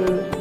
Mm-hmm.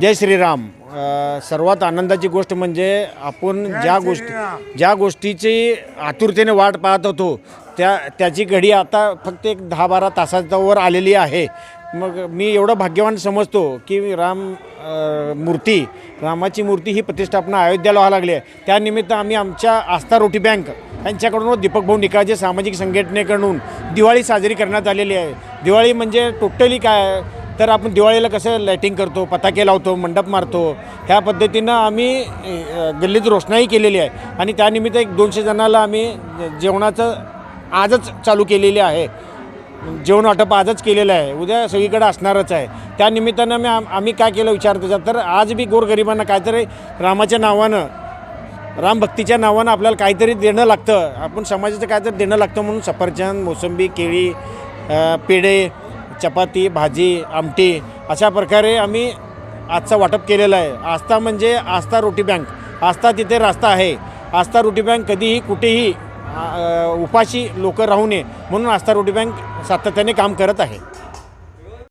जय श्रीराम. अ, सर्वात आनंदाची गोष्ट म्हणजे आपण ज्या गोष्टी ज्या गोष्टीची आतुरतेने वाट पाहत होतो त्या त्याची घडी आता फक्त एक दहा बारा तासाच्या वर आलेली आहे. मग मी एवढं भाग्यवान समजतो की राम अ, मूर्ती रामाची मूर्ती ही प्रतिष्ठापना अयोध्याला व्हायला लागली आहे. त्यानिमित्त आम्ही आमच्या आस्था रोटी बँक यांच्याकडून व दीपक भाऊ निकाळजे सामाजिक संघटनेकडून दिवाळी साजरी करण्यात आलेली आहे. दिवाळी म्हणजे टोटली काय तर आपण दिवाळीला कसं लाईटिंग करतो पताके लावतो मंडप मारतो ह्या पद्धतीनं आम्ही गल्लीत रोषणाई केलेली आहे. आणि त्यानिमित्त एक दोनशे जणाला आम्ही जेवणाचं आजच चालू केलेली आहे. जेवण वाटप आजच केलेलं आहे. उद्या सगळीकडे असणारच आहे. त्या निमित्तानं मी आम्ही काय केलं विचार त्याच्यात तर आज बी गोरगरिबांना काहीतरी रामाच्या नावानं रामभक्तीच्या नावानं आपल्याला काहीतरी देणं लागतं. आपण समाजाचं काहीतरी देणं लागतं म्हणून सफरचंद मोसंबी केळी पेढे चपाती भाजी आमटी अशा प्रकारे आम्ही आजचं वाटप केलेलं आहे. आस्था म्हणजे आस्था रोटी बँक. आस्था तिथे रास्ता आहे. आस्था रोटी बँक कधीही कुठेही उपाशी लोक राहू नये म्हणून आस्था रोटी बँक सातत्याने काम करत आहे.